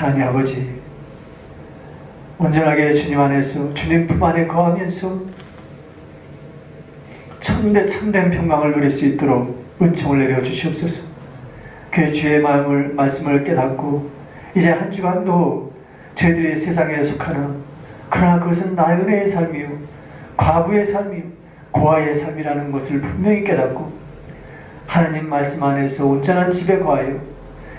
하나님 아버지 온전하게 주님 안에서 주님 품 안에 거하면서 참된 참된 평강을 누릴 수 있도록 은총을 내려 주시옵소서. 그 주의 마음을 말씀을 깨닫고 이제 한 주간도 저희들이 세상에 속하나 그러나 그것은 나의 은혜의 삶이요 과부의 삶이요 고아의 삶이라는 것을 분명히 깨닫고 하나님 말씀 안에서 온전한 집에 거하여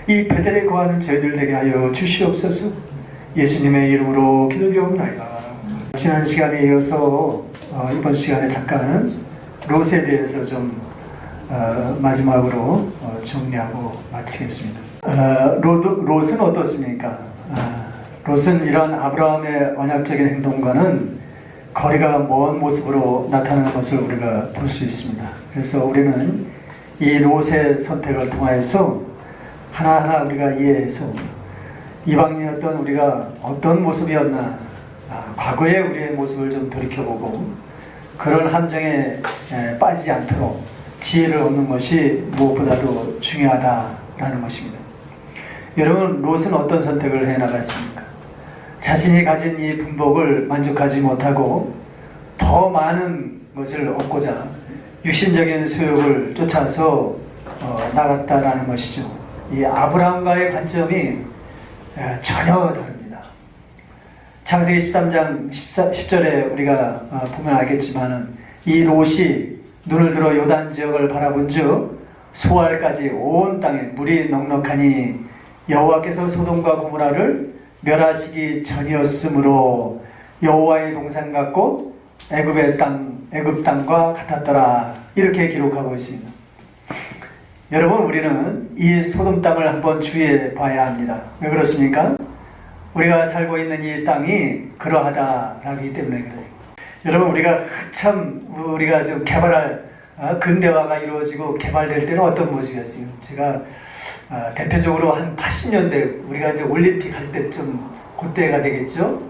이 베델에 거하는 저희들 되게 하여 주시옵소서 예수님의 이름으로 기도드리옵나이다 지난 시간에 이어서 어, 이번 시간에 잠깐 롯에 대해서 좀 어, 마지막으로 어, 정리하고 마치겠습니다. 어, 롯, 롯은 어떻습니까? 아, 롯은 이런 아브라함의 언약적인 행동과는 거리가 먼 모습으로 나타나는 것을 우리가 볼 수 있습니다. 그래서 우리는 이 롯의 선택을 통하여서 하나하나 우리가 이해해서 이방인이었던 우리가 어떤 모습이었나 아, 과거의 우리의 모습을 좀 돌이켜보고 그런 함정에 에, 빠지지 않도록 지혜를 얻는 것이 무엇보다도 중요하다라는 것입니다. 여러분 롯은 어떤 선택을 해 나갔습니까? 자신이 가진 이 분복을 만족하지 못하고 더 많은 것을 얻고자 육신적인 수욕을 쫓아서 어, 나갔다라는 것이죠. 이 아브라함과의 관점이 에, 전혀 다릅니다. 창세기 13장 14, 10절에 우리가 어, 보면 알겠지만은 이 롯이 눈을 들어 요단 지역을 바라본 즉 소알까지 온 땅에 물이 넉넉하니 여호와께서 소돔과 고모라를 멸하시기 전이었으므로 여호와의 동산 같고 애굽의 땅 애굽 땅과 같았더라 이렇게 기록하고 있습니다. 여러분 우리는 이 소돔 땅을 한번 주의해 봐야 합니다. 왜 그렇습니까? 우리가 살고 있는 이 땅이 그러하다라기 때문에 그래요. 여러분 우리가 참 우리가 좀 개발할 어, 근대화가 이루어지고 개발될 때는 어떤 모습이었어요? 제가 어, 대표적으로 한 80년대 우리가 이제 올림픽 할 때쯤 그때가 되겠죠.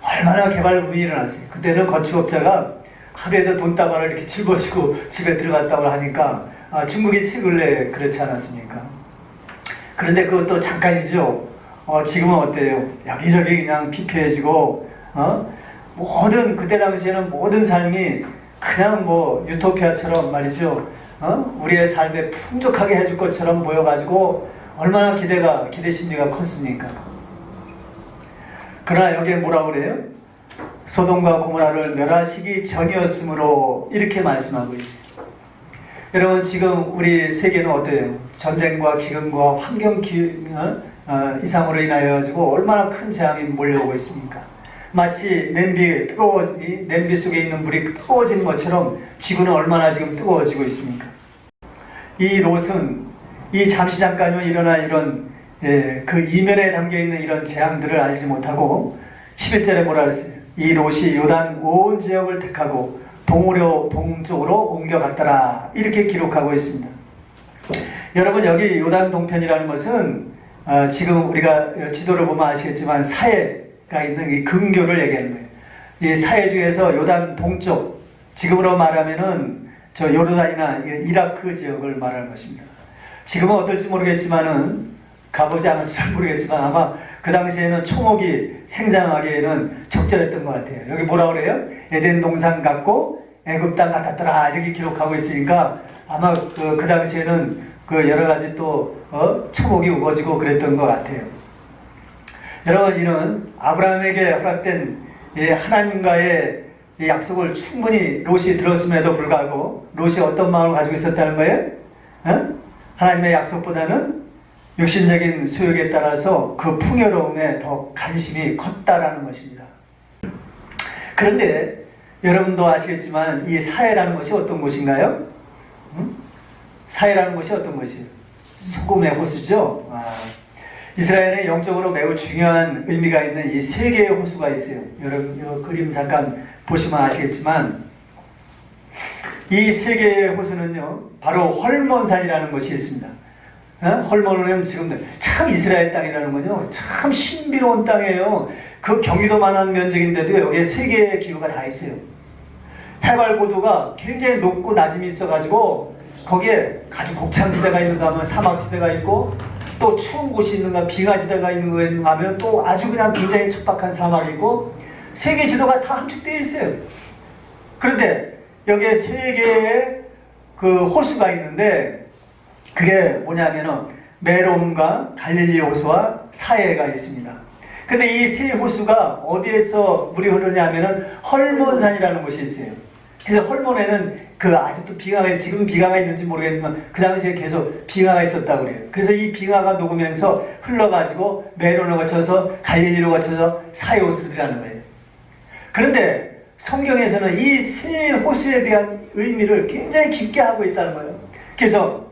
얼마나 개발 붐이 일어났어요. 그때는 건축업자가 하루에도 돈다발을 이렇게 짊어지고 집에 들어갔다고 하니까 아, 중국이 최근래 그렇지 않았습니까? 그런데 그것도 잠깐이죠. 어, 지금은 어때요? 여기저기 그냥 피폐해지고 어? 모든 그때 당시에는 모든 삶이 그냥 뭐 유토피아처럼 말이죠. 어? 우리의 삶에 풍족하게 해줄 것처럼 보여가지고 얼마나 기대가 기대 심리가 컸습니까? 그러나 여기에 뭐라 그래요? 소돔과 고모라를 멸하시기 전이었으므로 이렇게 말씀하고 있어요. 여러분 지금 우리 세계는 어때요? 전쟁과 기근과 환경 기, 어? 어, 이상으로 인하여 가지고 얼마나 큰 재앙이 몰려오고 있습니까? 마치 냄비 뜨거워지 냄비 속에 있는 물이 뜨거워지는 것처럼 지구는 얼마나 지금 뜨거워지고 있습니까? 이 롯은 이 잠시 잠깐이면 일어날 이런 예, 그 이면에 담겨 있는 이런 재앙들을 알지 못하고 11절에 뭐라 그랬어요? 이 롯이 요단 온 지역을 택하고 동으로 동쪽으로 옮겨갔더라 이렇게 기록하고 있습니다. 여러분 여기 요단 동편이라는 것은 어, 지금 우리가 지도를 보면 아시겠지만 사해가 있는 이 근교를 얘기하는 거예요. 이 사해 중에서 요단 동쪽 지금으로 말하면은 저 요르단이나 이라크 지역을 말하는 것입니다. 지금은 어떨지 모르겠지만은 가보지 잘 모르겠지만 아마 그 당시에는 초목이 생장하기에는 적절했던 것 같아요. 여기 뭐라 그래요? 에덴 동산 같고 애굽 땅 같았더라 이렇게 기록하고 있으니까 아마 그, 그 당시에는 그 여러 가지 또 어? 초목이 우거지고 그랬던 것 같아요. 여러분 이는 아브라함에게 허락된 이 하나님과의 이 약속을 충분히 롯이 들었음에도 불구하고 롯이 어떤 마음을 가지고 있었다는 거예요? 어? 하나님의 약속보다는 육신적인 소욕에 따라서 그 풍요로움에 더 관심이 컸다라는 것입니다. 그런데 여러분도 아시겠지만 이 사회라는 것이 어떤 곳인가요? 음? 사회라는 것이 어떤 것이에요? 소금의 호수죠. 아, 이스라엘에 영적으로 매우 중요한 의미가 있는 이 세 개의 호수가 있어요. 여러분 이 그림 잠깐 보시면 아시겠지만 이 세 개의 호수는요 바로 헐몬산이라는 것이 있습니다. 어? 헐몬은 지금 참 이스라엘 땅이라는 건요 참 신비로운 땅이에요. 그 경기도만한 면적인데도 여기에 세 개의 기후가 다 있어요. 해발 고도가 굉장히 높고 낮음이 있어가지고 거기에 아주 곡창 지대가 있는가 하면 사막 지대가 있고 또 추운 곳이 있는가 비가 지대가 있는가 하면 또 아주 그냥 굉장히 척박한 사막이 있고 세계 지도가 다 함축되어 있어요. 그런데 여기에 세 개의 그 호수가 있는데 그게 뭐냐면은 메롬과 갈릴리 호수와 사해가 있습니다. 근데 이 세 호수가 어디에서 물이 흐르냐면은 헐몬산이라는 곳이 있어요. 그래서 헐몬에는 그 아직도 빙하가 지금 빙하가 있는지 모르겠지만 그 당시에 계속 빙하가 있었다고 그래요. 그래서 이 빙하가 녹으면서 흘러가지고 메론을 거쳐서 갈릴리로 거쳐서 사해 호수로 들어가는 거예요. 그런데 성경에서는 이 세 호수에 대한 의미를 굉장히 깊게 하고 있다는 거예요. 그래서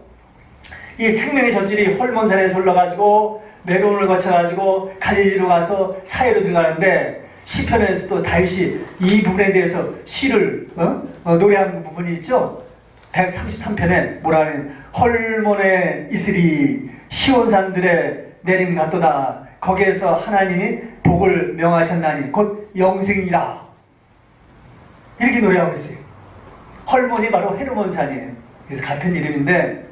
이 생명의 전질이 헐몬산에서 흘러가지고 메론을 거쳐가지고 갈릴리로 가서 사해로 들어가는데 시편에서도 다윗이 이 부분에 대해서 시를 어? 어, 노래한 부분이 있죠. 133편에 뭐라 하는 헐몬에 이슬이 시온산들의 내림 같도다. 거기에서 하나님이 복을 명하셨나니 곧 영생이라. 이렇게 노래하고 있어요. 헐몬이 바로 헤르몬산이에요. 그래서 같은 이름인데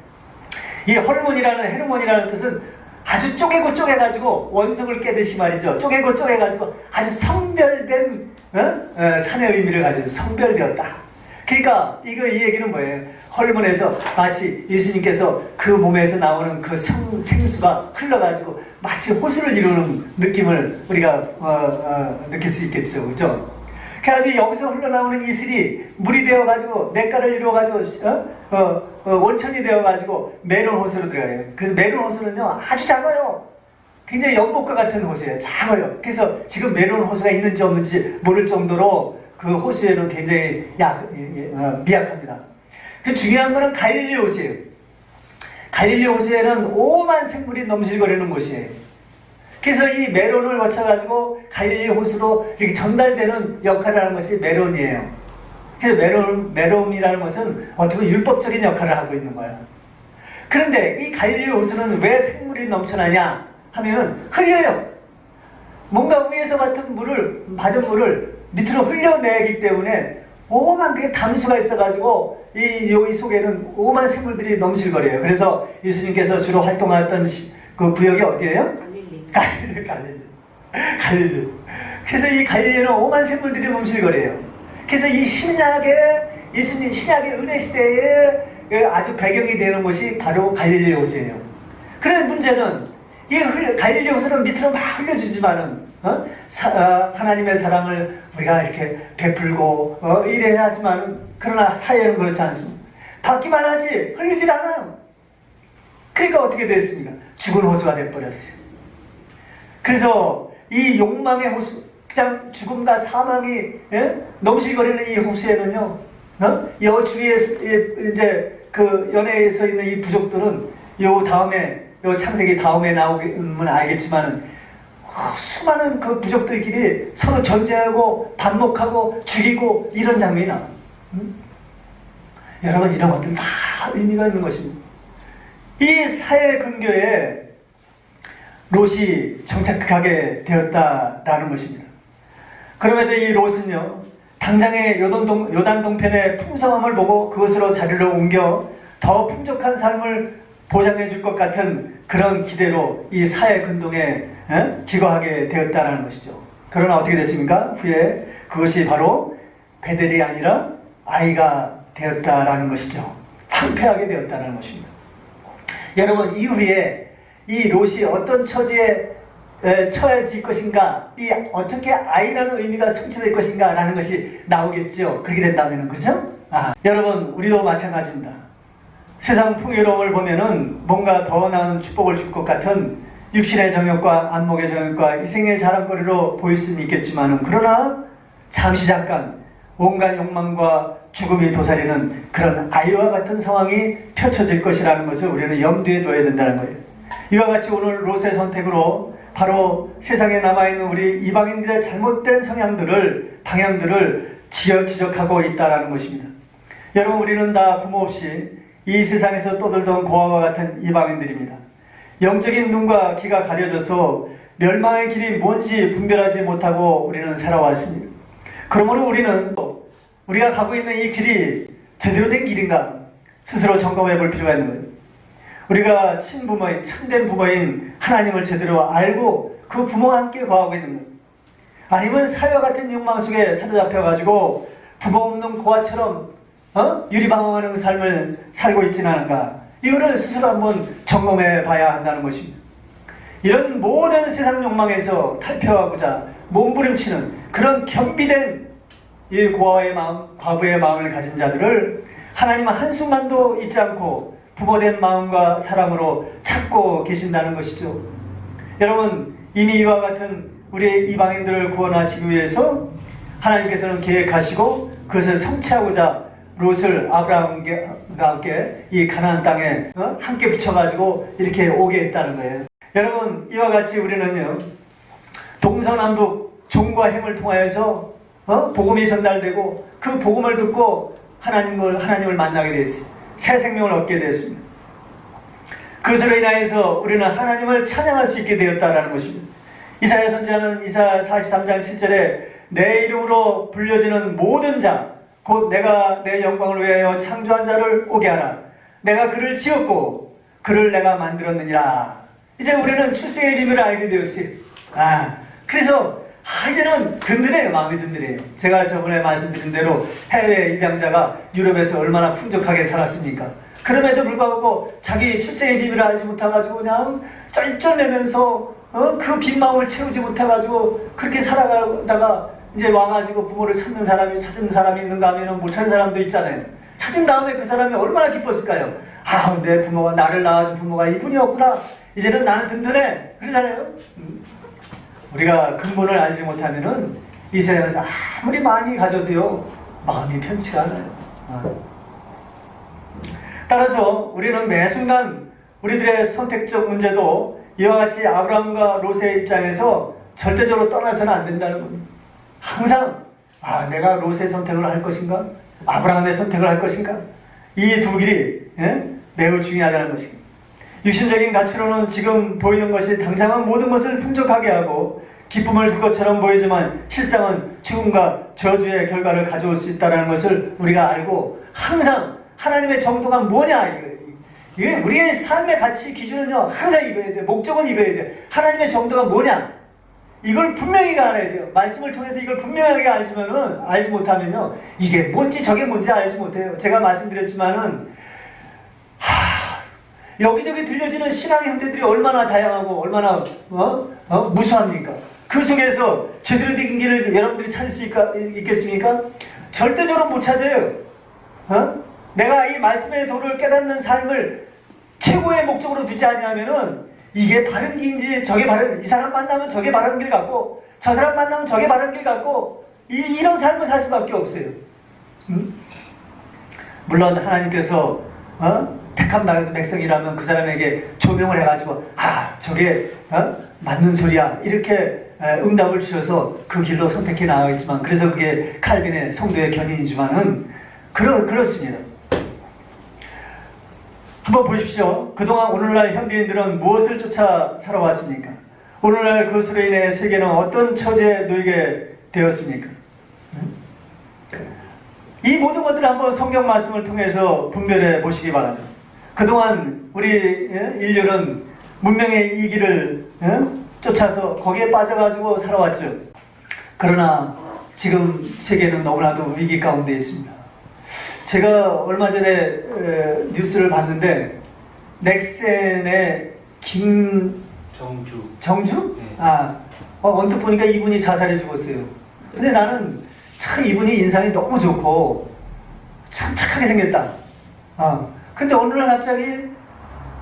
이 헐몬이라는 헤르몬이라는 뜻은 아주 쪼개고 쪼개가지고 원석을 깨듯이 말이죠. 쪼개고 쪼개가지고 아주 성별된 어? 어, 산의 의미를 가지고 성별되었다. 그러니까 이거 이 얘기는 뭐예요? 헐몬에서 마치 예수님께서 그 몸에서 나오는 그 성, 생수가 흘러가지고 마치 호수를 이루는 느낌을 우리가 어, 어, 느낄 수 있겠죠, 그죠? 그래가지고 여기서 흘러나오는 이슬이 물이 되어가지고 냇가를 이루어가지고 어? 어, 어, 원천이 되어가지고 메론 호수로 들어가요. 그래서 메론 호수는요 아주 작아요. 굉장히 연못과 같은 호수예요. 작아요. 그래서 지금 메론 호수가 있는지 없는지 모를 정도로 그 호수에는 굉장히 약, 예, 예, 어, 미약합니다. 그 중요한 거는 갈릴리 호수예요. 갈릴리 호수에는 오만 생물이 넘실거리는 곳이에요. 그래서 이 메론을 거쳐가지고 갈릴리 호수로 이렇게 전달되는 역할을 하는 것이 메론이에요. 그래서 메론, 메론이라는 것은 어떻게 보면 율법적인 역할을 하고 있는 거예요. 그런데 이 갈릴리 호수는 왜 생물이 넘쳐나냐 하면은 흘려요. 뭔가 위에서 같은 물을, 받은 물을 밑으로 흘려내기 때문에 오만 개의 담수가 있어가지고 이 여기 속에는 오만 생물들이 넘실거려요. 그래서 예수님께서 주로 활동하던 시- 그 구역이 어디예요? 갈릴리. 갈릴리, 갈릴리. 그래서 이 갈릴리는 오만 생물들이 넘실거려요. 그래서 이 신약의, 예수님 신약의 은혜 시대에 그 아주 배경이 되는 곳이 바로 갈릴리 호수예요. 그런 문제는 이 갈릴리 호수는 밑으로 막 흘려주지만은, 어? 사- 어, 하나님의 사랑을 우리가 이렇게 베풀고, 어, 이래야 하지만은, 그러나 사회는 그렇지 않습니다. 받기만 하지, 흘리질 않아요. 그러니까 어떻게 됐습니까? 죽은 호수가 돼버렸어요. 그래서 이 욕망의 호수, 그냥 죽음과 사망이 예? 넘실거리는 이 호수에는요, 어? 여 주위에 이제 그 연애에서 있는 이 부족들은 요 다음에 요 창세기 다음에 나오면 알겠지만은 어, 수많은 그 부족들끼리 서로 전쟁하고 반목하고 죽이고 이런 장면이 나와요. 음? 여러분 이런 것들 다 의미가 있는 것입니다. 이 사회 근교에 롯이 정착하게 되었다라는 것입니다. 그럼에도 이 롯은요, 당장의 요단동, 요단 동편의 풍성함을 보고 그것으로 자리를 옮겨 더 풍족한 삶을 보장해 줄 것 같은 그런 기대로 이 사회 근동에 에? 기거하게 되었다는 것이죠. 그러나 어떻게 됐습니까? 후에 그것이 바로 베델이 아니라 아이가 되었다라는 것이죠. 황폐하게 되었다는 것입니다. 여러분 이후에 이 롯이 어떤 처지에 에, 처해질 것인가, 이 어떻게 아이라는 의미가 성취될 것인가라는 것이 나오겠죠. 그렇게 된다면 그죠? 아, 여러분 우리도 마찬가지입니다. 세상 풍요로움을 보면은 뭔가 더 나은 축복을 줄 것 같은 육신의 정욕과 안목의 정욕과 이생의 자랑거리로 보일 수는 있겠지만은 그러나 잠시 잠깐 온갖 욕망과 죽음이 도사리는 그런 아이와 같은 상황이 펼쳐질 것이라는 것을 우리는 염두에 둬야 된다는 거예요. 이와 같이 오늘 롯의 선택으로 바로 세상에 남아있는 우리 이방인들의 잘못된 성향들을, 방향들을 지적, 지적하고 있다는 것입니다. 여러분, 우리는 다 부모 없이 이 세상에서 떠들던 고아와 같은 이방인들입니다. 영적인 눈과 귀가 가려져서 멸망의 길이 뭔지 분별하지 못하고 우리는 살아왔습니다. 그러므로 우리는 우리가 가고 있는 이 길이 제대로 된 길인가 스스로 점검해 볼 필요가 있는 거예요. 우리가 친부모인 참된 부모인 하나님을 제대로 알고 그 부모와 함께 거하고 있는 것. 아니면 사회와 같은 욕망 속에 사로잡혀가지고 부모 없는 고아처럼 어? 유리방황하는 삶을 살고 있지는 않은가? 이거를 스스로 한번 점검해 봐야 한다는 것입니다. 이런 모든 세상 욕망에서 탈피하고자 몸부림치는 그런 겸비된 이 고아의 마음, 과부의 마음을 가진 자들을 하나님은 한순간도 잊지 않고 부모된 마음과 사랑으로 찾고 계신다는 것이죠. 여러분, 이미 이와 같은 우리 이방인들을 구원하시기 위해서 하나님께서는 계획하시고 그것을 성취하고자 롯을 아브라함과 함께 이 가나안 땅에 어? 함께 붙여가지고 이렇게 오게 했다는 거예요. 여러분 이와 같이 우리는요 동서남북 종과 행을 통하여서 어? 복음이 전달되고 그 복음을 듣고 하나님을 하나님을 만나게 됐어요. 새 생명을 얻게 됐습니다. 그것으로 인하여서 우리는 하나님을 찬양할 수 있게 되었다라는 것입니다. 이사야 선지자는 이사 43장 7절에 내 이름으로 불려지는 모든 자, 곧 내가 내 영광을 위하여 창조한 자를 오게 하라. 내가 그를 지었고 그를 내가 만들었느니라. 이제 우리는 출생의 비밀을 알게 되었어요. 아, 그래서 아, 이제는 든든해요. 마음이 든든해요. 제가 저번에 말씀드린 대로 해외 입양자가 유럽에서 얼마나 풍족하게 살았습니까? 그럼에도 불구하고 자기 출생의 비밀을 알지 못해가지고 그냥 쩔쩔매면서 어? 그 빈마음을 채우지 못해가지고 그렇게 살아가다가 이제 와가지고 부모를 찾는 사람이 찾은 사람이 있는가 하면 못 찾는 사람도 있잖아요. 찾은 다음에 그 사람이 얼마나 기뻤을까요? 아, 내 부모가 나를 낳아준 부모가 이분이었구나. 이제는 나는 든든해. 그러잖아요. 음. 우리가 근본을 알지 못하면은 이 세상에서 아무리 많이 가져도요 마음이 편치가 않아요. 어. 따라서 우리는 매 순간 우리들의 선택적 문제도 이와 같이 아브라함과 롯의 입장에서 절대적으로 떠나서는 안 된다는 겁니다. 항상 아 내가 롯의 선택을 할 것인가? 아브라함의 선택을 할 것인가? 이 두 길이 예? 매우 중요하다는 것입니다. 육신적인 가치로는 지금 보이는 것이 당장은 모든 것을 풍족하게 하고 기쁨을 줄 것처럼 보이지만 실상은 죽음과 저주의 결과를 가져올 수 있다는 것을 우리가 알고 항상 하나님의 정도가 뭐냐 이거. 이게 우리의 삶의 가치 기준은요 항상 이거야 돼 목적은 이거야 돼 하나님의 정도가 뭐냐? 이걸 분명히 알아야 돼요. 말씀을 통해서 이걸 분명하게 알지만은 알지 못하면요 이게 뭔지 저게 뭔지 알지 못해요. 제가 말씀드렸지만은 하, 여기저기 들려지는 신앙의 형태들이 얼마나 다양하고 얼마나 어? 어? 무수합니까? 그 속에서 제대로 된 길을 여러분들이 찾을 수 있까, 있겠습니까? 절대적으로 못 찾아요. 어? 내가 이 말씀의 도를 깨닫는 삶을 최고의 목적으로 두지 아니하면은 이게 바른 길인지 저게 바른 이 사람 만나면 저게 바른 길 같고 저 사람 만나면 저게 바른 길 같고 이, 이런 삶을 살 수밖에 없어요. 음? 물론 하나님께서 어? 택함 백성이라면 그 사람에게 조명을 해가지고 아 저게 어? 맞는 소리야 이렇게 에, 응답을 주셔서 그 길로 선택해 나가겠지만 그래서 그게 칼빈의 성도의 견인이지만은 그렇 그렇습니다. 한번 보십시오. 그동안 오늘날 현대인들은 무엇을 쫓아 살아왔습니까? 오늘날 그것으로 인해 세계는 어떤 처지에 놓이게 되었습니까? 이 모든 것들을 한번 성경 말씀을 통해서 분별해 보시기 바랍니다. 그동안 우리 예, 인류는 문명의 이 길을 예, 쫓아서 거기에 빠져가지고 살아왔죠. 그러나 지금 세계는 너무나도 위기 가운데 있습니다. 제가 얼마 전에 에, 뉴스를 봤는데 넥센의 김 정주. 정주? 네. 아, 어, 언뜻 보니까 이분이 자살해 죽었어요. 근데 나는 참 이분이 인상이 너무 좋고 참 착하게 생겼다. 어. 근데 어느 날 갑자기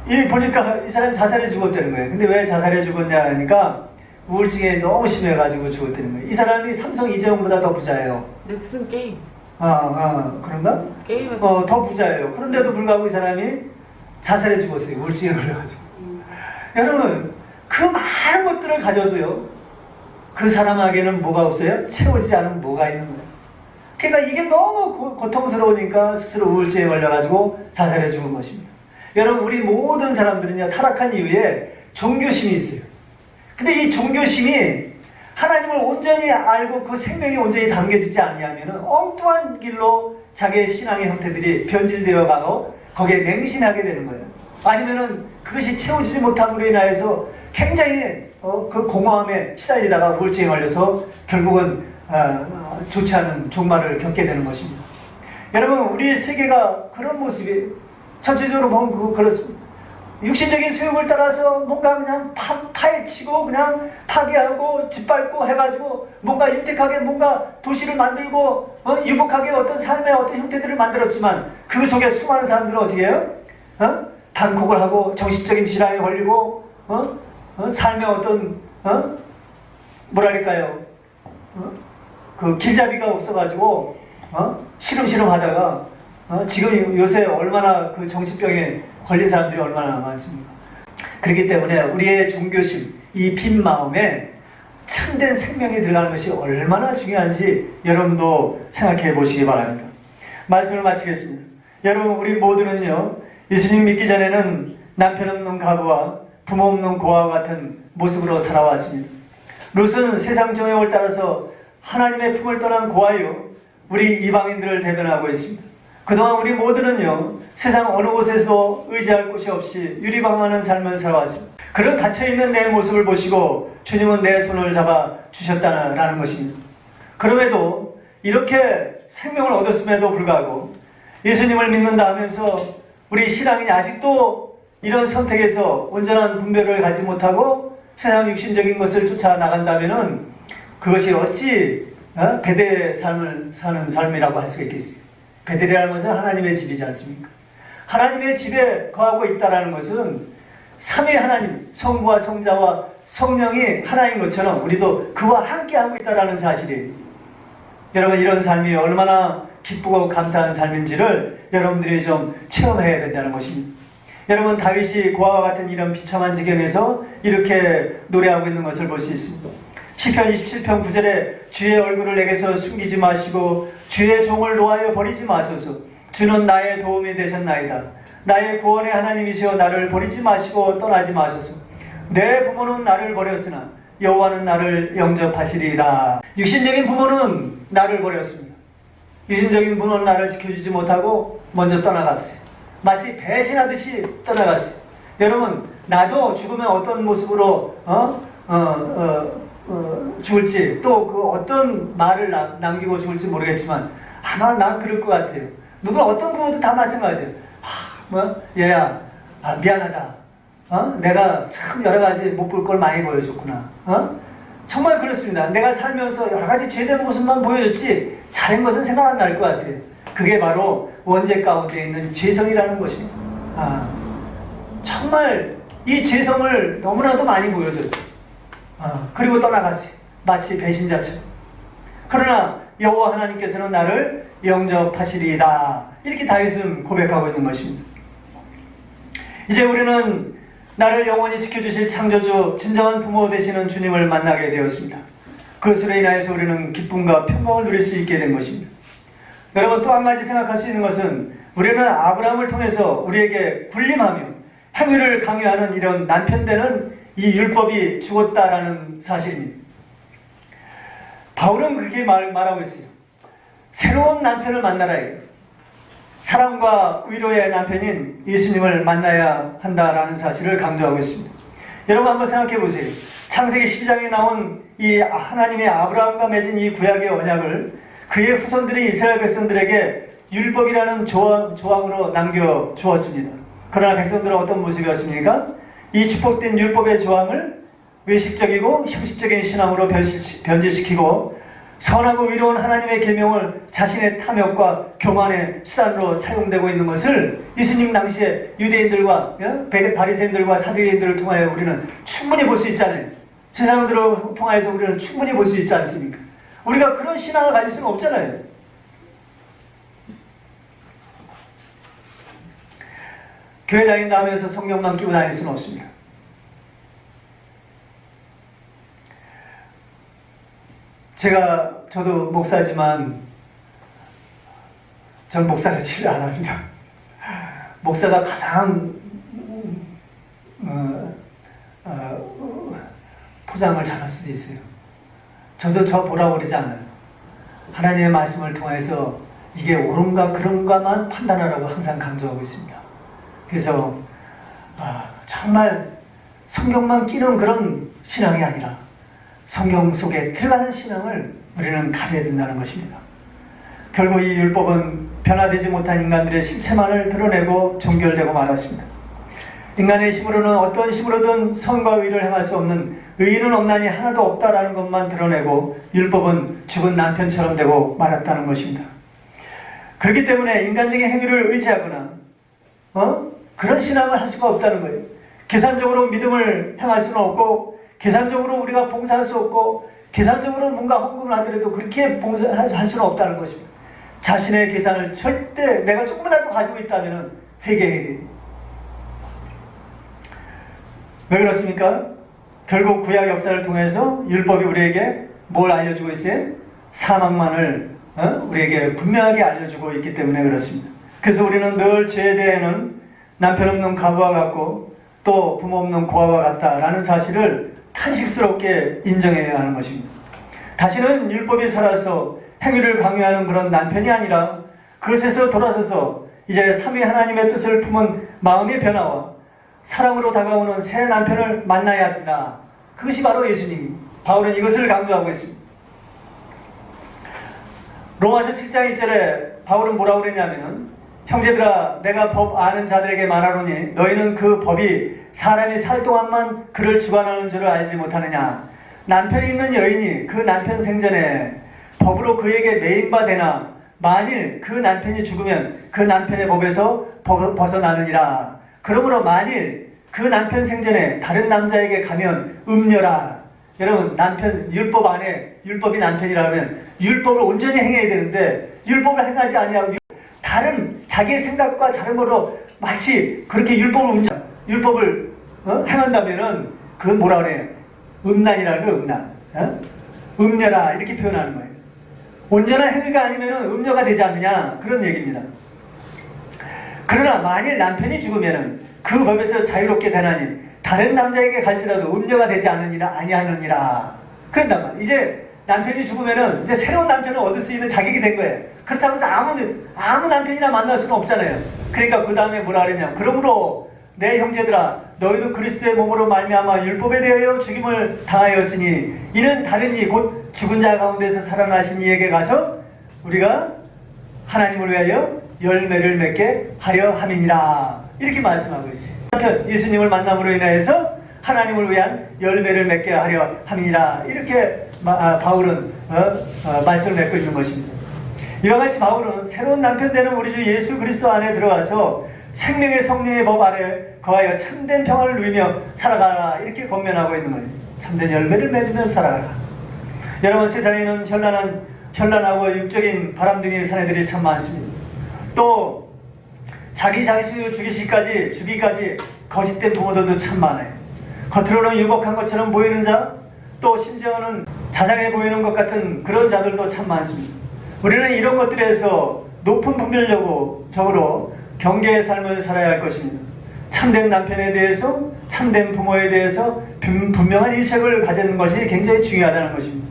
이 보니까 이 사람이 자살해 죽었다는 거예요. 근데 왜 자살해 죽었냐 하니까 우울증에 너무 심해가지고 죽었다는 거예요. 이 사람이 삼성 이재용보다 더 부자예요. 넥슨 게임 아, 아, 그런가? 게임에서 어, 더 부자예요. 그런데도 불구하고 이 사람이 자살해 죽었어요. 우울증에 걸려가지고. 여러분, 그 많은 것들을 가져도요, 그 사람에게는 뭐가 없어요? 채워지지 않은 뭐가 있는 거예요. 그러니까 이게 너무 고, 고통스러우니까 스스로 우울증에 걸려가지고 자살해 죽은 것입니다. 여러분, 우리 모든 사람들은요, 타락한 이후에 종교심이 있어요. 근데 이 종교심이 하나님을 온전히 알고 그 생명이 온전히 담겨지지 않냐면 엉뚱한 길로 자기의 신앙의 형태들이 변질되어 가고 거기에 맹신하게 되는 거예요. 아니면은 그것이 채워지지 못함으로 인하여서 굉장히 어, 그 공허함에 시달리다가 우울증에 걸려서 결국은 어, 어, 좋지 않은 종말을 겪게 되는 것입니다. 여러분 우리 세계가 그런 모습이 전체적으로 보면 그, 그렇습니다. 육신적인 수욕을 따라서 뭔가 그냥 파, 파헤치고 그냥 파괴하고 짓밟고 해가지고 뭔가 윤택하게 뭔가 도시를 만들고 어? 유복하게 어떤 삶의 어떤 형태들을 만들었지만 그 속에 수많은 사람들은 어떻게 해요? 어? 단콕을 하고 정신적인 질환에 걸리고 어? 어? 삶의 어떤 어? 뭐랄까요? 어? 그 길잡이가 없어가지고 어? 시름시름 하다가 어? 지금 요새 얼마나 그 정신병에 걸린 사람들이 얼마나 많습니까? 그렇기 때문에 우리의 종교심, 이 빈 마음에 참된 생명이 들어가는 것이 얼마나 중요한지 여러분도 생각해 보시기 바랍니다. 말씀을 마치겠습니다. 여러분, 우리 모두는요, 예수님 믿기 전에는 남편 없는 가부와 부모 없는 고아와 같은 모습으로 살아왔습니다. 롯은 세상 정욕을 따라서 하나님의 품을 떠난 고아요, 우리 이방인들을 대변하고 있습니다. 그동안 우리 모두는요, 세상 어느 곳에서 의지할 곳이 없이 유리방황하는 삶을 살아왔습니다. 그런 갇혀있는 내 모습을 보시고 주님은 내 손을 잡아 주셨다는 것입니다. 그럼에도 이렇게 생명을 얻었음에도 불구하고 예수님을 믿는다 하면서 우리 신앙인이 아직도 이런 선택에서 온전한 분별을 가지 못하고 세상 육신적인 것을 쫓아 나간다면은 그것이 어찌 어? 베델의 삶을 사는 삶이라고 할 수가 있겠어요. 베델이라는 것은 하나님의 집이지 않습니까? 하나님의 집에 거하고 있다라는 것은 삼위 하나님, 성부와 성자와 성령이 하나인 것처럼 우리도 그와 함께 하고 있다라는 사실이에요. 여러분 이런 삶이 얼마나 기쁘고 감사한 삶인지를 여러분들이 좀 체험해야 된다는 것입니다. 여러분 다윗이 고아와 같은 이런 비참한 지경에서 이렇게 노래하고 있는 것을 볼 수 있습니다. 시편 27편 9절에 주의 얼굴을 내게서 숨기지 마시고 주의 종을 놓아여 버리지 마소서. 주는 나의 도움이 되셨나이다. 나의 구원의 하나님이시여 나를 버리지 마시고 떠나지 마소서. 내 부모는 나를 버렸으나 여호와는 나를 영접하시리이다. 육신적인 부모는 나를 버렸습니다. 유신적인 부모는 나를 지켜주지 못하고 먼저 떠나갔어요. 마치 배신하듯이 떠나갔어요. 여러분 나도 죽으면 어떤 모습으로 어? 어, 어, 어, 죽을지 또 그 어떤 말을 남, 남기고 죽을지 모르겠지만 아마 난 그럴 것 같아요. 누가 어떤 부모도 다 마찬가지예요. 하, 뭐 얘야 아, 미안하다. 어? 내가 참 여러 가지 못 볼 걸 많이 보여줬구나. 어? 정말 그렇습니다. 내가 살면서 여러 가지 죄된 모습만 보여줬지 잘한 것은 생각 안 날 것 같아요. 그게 바로 원죄 가운데 있는 죄성이라는 것입니다. 아, 정말 이 죄성을 너무나도 많이 보여줬어요. 어, 그리고 떠나갔어요. 마치 배신자처럼. 그러나 여호와 하나님께서는 나를 영접하시리이다. 이렇게 다윗은 고백하고 있는 것입니다. 이제 우리는 나를 영원히 지켜주실 창조주 진정한 부모 되시는 주님을 만나게 되었습니다. 그것으로 인하여서 우리는 기쁨과 평강을 누릴 수 있게 된 것입니다. 여러분 또 한 가지 생각할 수 있는 것은 우리는 아브라함을 통해서 우리에게 군림하며 행위를 강요하는 이런 남편되는 이 율법이 죽었다라는 사실입니다. 바울은 그렇게 말, 말하고 있어요. 새로운 남편을 만나라. 사랑과 위로의 남편인 예수님을 만나야 한다라는 사실을 강조하고 있습니다. 여러분 한번 생각해 보세요. 창세기 12장에 나온 이 하나님의 아브라함과 맺은 이 구약의 언약을 그의 후손들이 이스라엘 백성들에게 율법이라는 조항, 조항으로 남겨 주었습니다. 그러나 백성들은 어떤 모습이었습니까? 이 축복된 율법의 조항을 외식적이고 형식적인 신앙으로 변질시키고 선하고 위로운 하나님의 계명을 자신의 탐욕과 교만의 수단으로 사용되고 있는 것을 예수님 당시에 유대인들과 예? 바리새인들과 사두개인들을 통하여 우리는 충분히 볼 수 있잖아요. 세상들을 통하여서 우리는 충분히 볼 수 있지 않습니까? 우리가 그런 신앙을 가질 수는 없잖아요. 교회 다닌다 하면서 성경만 끼고 다닐 수는 없습니다. 제가 저도 목사지만 전 목사를 치료 안 합니다. 목사가 가장 어, 어, 포장을 잘할 수도 있어요. 저도 저 보라 그러지 않아요. 하나님의 말씀을 통해서 이게 옳은가 그런가만 판단하라고 항상 강조하고 있습니다. 그래서 아, 정말 성경만 끼는 그런 신앙이 아니라 성경 속에 들어가는 신앙을 우리는 가져야 된다는 것입니다. 결국 이 율법은 변화되지 못한 인간들의 실체만을 드러내고 종결되고 말았습니다. 인간의 힘으로는 어떤 힘으로든 선과 의를 행할 수 없는 의인은 없나니 하나도 없다라는 것만 드러내고 율법은 죽은 남편처럼 되고 말았다는 것입니다. 그렇기 때문에 인간적인 행위를 의지하거나 어? 그런 신앙을 할 수가 없다는 거예요. 계산적으로 믿음을 행할 수는 없고 계산적으로 우리가 봉사할 수 없고 계산적으로 뭔가 헌금을 하더라도 그렇게 봉사할 수는 없다는 것입니다. 자신의 계산을 절대 내가 조금이라도 가지고 있다면 회개해야 돼요. 왜 그렇습니까? 결국 구약 역사를 통해서 율법이 우리에게 뭘 알려주고 있어요? 사망만을 어? 우리에게 분명하게 알려주고 있기 때문에 그렇습니다. 그래서 우리는 늘 죄에 대해는 남편 없는 가부와 같고 또 부모 없는 고아와 같다라는 사실을 탄식스럽게 인정해야 하는 것입니다. 다시는 율법이 살아서 행위를 강요하는 그런 남편이 아니라 그것에서 돌아서서 이제 삼위 하나님의 뜻을 품은 마음의 변화와 사랑으로 다가오는 새 남편을 만나야 한다. 그것이 바로 예수님. 바울은 이것을 강조하고 있습니다. 로마서 7장 1절에 바울은 뭐라고 그랬냐면은 형제들아 내가 법 아는 자들에게 말하노니 너희는 그 법이 사람이 살 동안만 그를 주관하는 줄을 알지 못하느냐? 남편이 있는 여인이 그 남편 생전에 법으로 그에게 매인바 되나? 만일 그 남편이 죽으면 그 남편의 법에서 벗- 벗어나느니라. 그러므로 만일 그 남편 생전에 다른 남자에게 가면 음녀라. 여러분 남편 율법 안에 율법이 남편이라면 율법을 온전히 행해야 되는데 율법을 행하지 아니하고 유- 다른 자기의 생각과 다른 거로 마치 그렇게 율법을 운전 율법을 어? 행한다면은 그건 뭐라 그래요? 음란이라는 거 음란 어? 음녀라 이렇게 표현하는 거예요 온전한 행위가 아니면은 음녀가 되지 않느냐 그런 얘기입니다 그러나 만일 남편이 죽으면은 그 법에서 자유롭게 되나니 다른 남자에게 갈지라도 음녀가 되지 않느니라 아니하느니라. 그런단 말. 이제 남편이 죽으면은 이제 새로운 남편을 얻을 수 있는 자격이 된 거예요. 그렇다고 해서 아무 아무 남편이나 만날 수는 없잖아요. 그러니까 그 다음에 뭐라 그랬냐? 그러므로 내 형제들아 너희도 그리스도의 몸으로 말미암아 율법에 대하여 죽임을 당하였으니 이는 다른 이 곧 죽은 자 가운데서 살아나신 이에게 가서 우리가 하나님을 위하여 열매를 맺게 하려 함이니라 이렇게 말씀하고 있어요. 예수님을 만남으로 인해서 하나님을 위한 열매를 맺게 하려 함이니라 이렇게 마- 아, 바울은 어, 어, 말씀을 맺고 있는 것입니다. 이와 같이 바울은 새로운 남편 되는 우리 주 예수 그리스도 안에 들어가서 생명의 성령의 법 아래 거하여 참된 평화를 누리며 살아가라 이렇게 권면하고 있는 거예요. 참된 열매를 맺으면서 살아가라. 여러분 세상에는 현란한 현란하고 육적인 바람둥이 사내들이 참 많습니다. 또 자기 자식을 죽이시까지 죽이까지 거짓된 부모들도 참 많아요. 겉으로는 유복한 것처럼 보이는 자, 또 심지어는 자상해 보이는 것 같은 그런 자들도 참 많습니다. 우리는 이런 것들에서 높은 분별력으로 경계의 삶을 살아야 할 것입니다. 참된 남편에 대해서, 참된 부모에 대해서 분- 분명한 인식을 가지는 것이 굉장히 중요하다는 것입니다.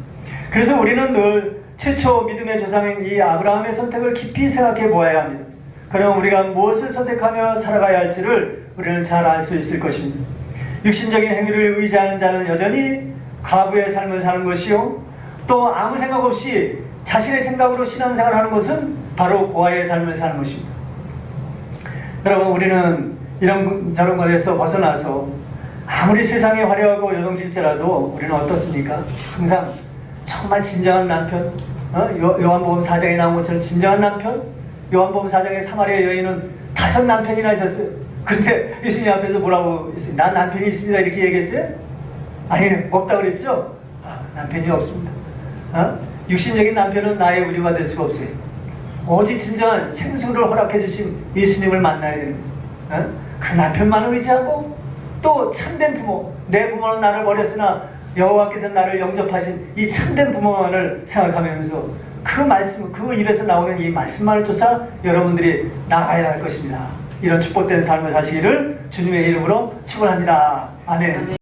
그래서 우리는 늘 최초 믿음의 조상인 이 아브라함의 선택을 깊이 생각해 보아야 합니다. 그럼 우리가 무엇을 선택하며 살아가야 할지를 우리는 잘 알 수 있을 것입니다. 육신적인 행위를 의지하는 자는 여전히 과부의 삶을 사는 것이요. 또 아무 생각 없이 자신의 생각으로 신앙생활을 하는 것은 바로 고아의 삶을 사는 것입니다. 여러분 우리는 이런 저런 것에서 벗어나서 아무리 세상이 화려하고 요동칠지라도 우리는 어떻습니까? 항상 정말 진정한 남편, 어? 요, 요한복음 4장에 나온 것처럼 진정한 남편, 요한복음 4장의 사마리아 여인은 다섯 남편이나 있었어요. 근데 예수님 앞에서 뭐라고 했어요? 난 남편이 있습니다 이렇게 얘기했어요? 아니 없다 그랬죠? 아, 남편이 없습니다. 어? 육신적인 남편은 나의 우리가 될 수가 없어요. 오직 진정한 생수를 허락해 주신 예수님을 만나야 됩니다. 어? 그 남편만을 의지하고 또 참된 부모, 내 부모는 나를 버렸으나 여호와께서 나를 영접하신 이 참된 부모만을 생각하면서 그 말씀, 그 입에서 나오는 이 말씀만을 쫓아 여러분들이 나가야 할 것입니다. 이런 축복된 삶을 사시기를 주님의 이름으로 축원합니다. 아멘.